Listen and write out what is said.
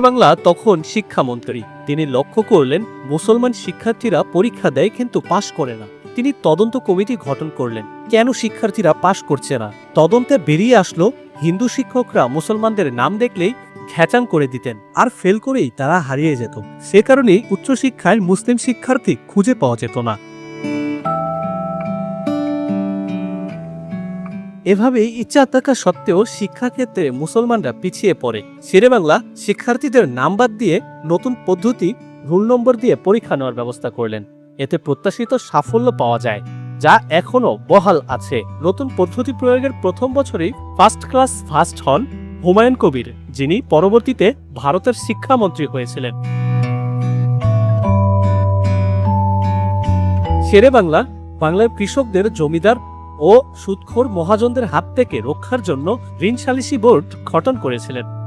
বাংলা তখন শিক্ষামন্ত্রী। তিনি লক্ষ্য করলেন, মুসলমান শিক্ষার্থীরা পরীক্ষা দেয় কিন্তু পাশ করে না। তিনি তদন্ত কমিটি গঠন করলেন। কেন শিক্ষার্থীরা পাশ করছে না? তদন্তে বেরিয়ে আসলো, হিন্দু শিক্ষকরা মুসলমানদের নাম দেখলেই খ্যাচাং করে দিতেন আর ফেল করেই তারা হারিয়ে যেত। সে কারণেই উচ্চশিক্ষায় মুসলিম শিক্ষার্থী খুঁজে পাওয়া যেত না। এভাবেই ইচ্ছা থাকা সত্ত্বেও শিক্ষাক্ষেত্রে মুসলমানরা পিছিয়ে পড়ে। শেরেবাংলা শিক্ষার্থীদের নাম্বার দিয়ে নতুন পদ্ধতি, রুল নম্বর দিয়ে পরীক্ষা নেওয়ার ব্যবস্থা করলেন। এতে প্রত্যাশিত সাফল্য পাওয়া যায়, যা এখনও বহাল আছে। নতুন পদ্ধতি প্রয়োগের প্রথম বছরেই ফার্স্ট ক্লাস ফার্স্ট হন হুমায়ুন কবির, যিনি পরবর্তীতে ভারতের শিক্ষামন্ত্রী হয়েছিলেন। শেরে বাংলা বাংলার কৃষকদের জমিদার ও সুদখোর মহাজনদের হাত থেকে রক্ষার জন্য ঋণ সালিসি বোর্ড গঠন করেছিলেন।